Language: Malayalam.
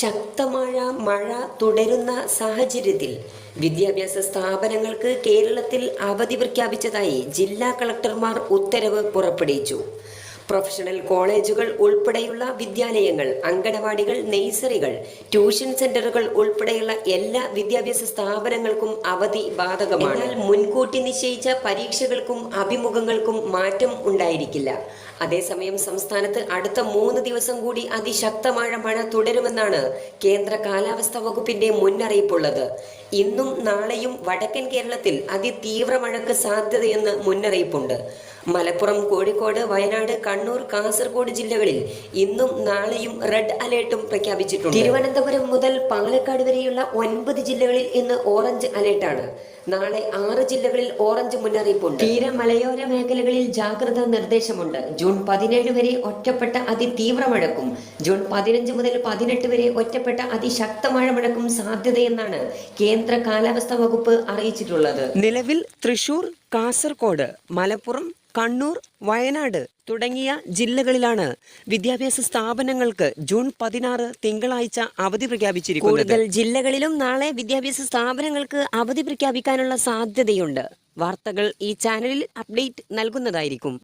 ശക്തമായ മഴ തുടരുന്ന സാഹചര്യത്തിൽ വിദ്യാഭ്യാസ സ്ഥാപനങ്ങൾക്ക് കേരളത്തിൽ അവധി പ്രഖ്യാപിച്ചതായി ജില്ലാ കളക്ടർമാർ ഉത്തരവ് പുറപ്പെടുവിച്ചു. പ്രൊഫഷണൽ കോളേജുകൾ ഉൾപ്പെടെയുള്ള വിദ്യാലയങ്ങൾ അങ്കണവാടികൾ നെയ്സറികൾ ട്യൂഷൻ സെന്ററുകൾ ഉൾപ്പെടെയുള്ള എല്ലാ വിദ്യാഭ്യാസ സ്ഥാപനങ്ങൾക്കും അവധി ബാധകമാണ്. എന്നാൽ മുൻകൂട്ടി നിശ്ചയിച്ച പരീക്ഷകൾക്കും അഭിമുഖങ്ങൾക്കും മാറ്റം ഉണ്ടായിരിക്കില്ല. അതേസമയം സംസ്ഥാനത്ത് അടുത്ത മൂന്ന് ദിവസം കൂടി അതിശക്തമായ മഴ തുടരുമെന്നാണ് കേന്ദ്ര കാലാവസ്ഥാ വകുപ്പിന്റെ മുന്നറിയിപ്പുള്ളത്. ഇന്നും നാളെയും വടക്കൻ കേരളത്തിൽ അതിതീവ്ര മഴയ്ക്ക് സാധ്യതയെന്ന് മുന്നറിയിപ്പുണ്ട്. മലപ്പുറം കോഴിക്കോട് വയനാട് കണ്ണൂർ കാസർഗോഡ് ജില്ലകളിൽ ഇന്നും നാളെയും റെഡ് അലേർട്ടും പ്രഖ്യാപിച്ചിട്ടുണ്ട്. തിരുവനന്തപുരം മുതൽ പാലക്കാട് വരെയുള്ള ഒൻപത് ജില്ലകളിൽ ഇന്ന് ഓറഞ്ച് അലേർട്ടാണ്. നാളെ ആറ് ജില്ലകളിൽ ഓറഞ്ച് മുന്നറിയിപ്പുണ്ട്. തീര മലയോര മേഖലകളിൽ ജാഗ്രതാ നിർദ്ദേശമുണ്ട്. ജൂൺ പതിനേഴ് വരെ ഒറ്റപ്പെട്ട അതിതീവ്ര മഴക്കും ജൂൺ പതിനഞ്ച് മുതൽ പതിനെട്ട് വരെ ഒറ്റപ്പെട്ട അതിശക്തമായ മഴക്കും സാധ്യതയെന്നാണ് കേന്ദ്ര കാലാവസ്ഥാ വകുപ്പ് അറിയിച്ചിട്ടുള്ളത്. നിലവിൽ തൃശൂർ കാസർഗോഡ് മലപ്പുറം കണ്ണൂർ വയനാട് തുടങ്ങിയ ജില്ലകളിലാണ് വിദ്യാഭ്യാസ സ്ഥാപനങ്ങൾക്ക് ജൂൺ പതിനാറ് തിങ്കളാഴ്ച അവധി പ്രഖ്യാപിച്ചിരിക്കുന്നത്. കൂടുതൽ ജില്ലകളിലും നാളെ വിദ്യാഭ്യാസ സ്ഥാപനങ്ങൾക്ക് അവധി പ്രഖ്യാപിക്കാനുള്ള സാധ്യതയുണ്ട്. വാർത്തകൾ ഈ ചാനലിൽ അപ്ഡേറ്റ് നൽകുന്നതായിരിക്കും.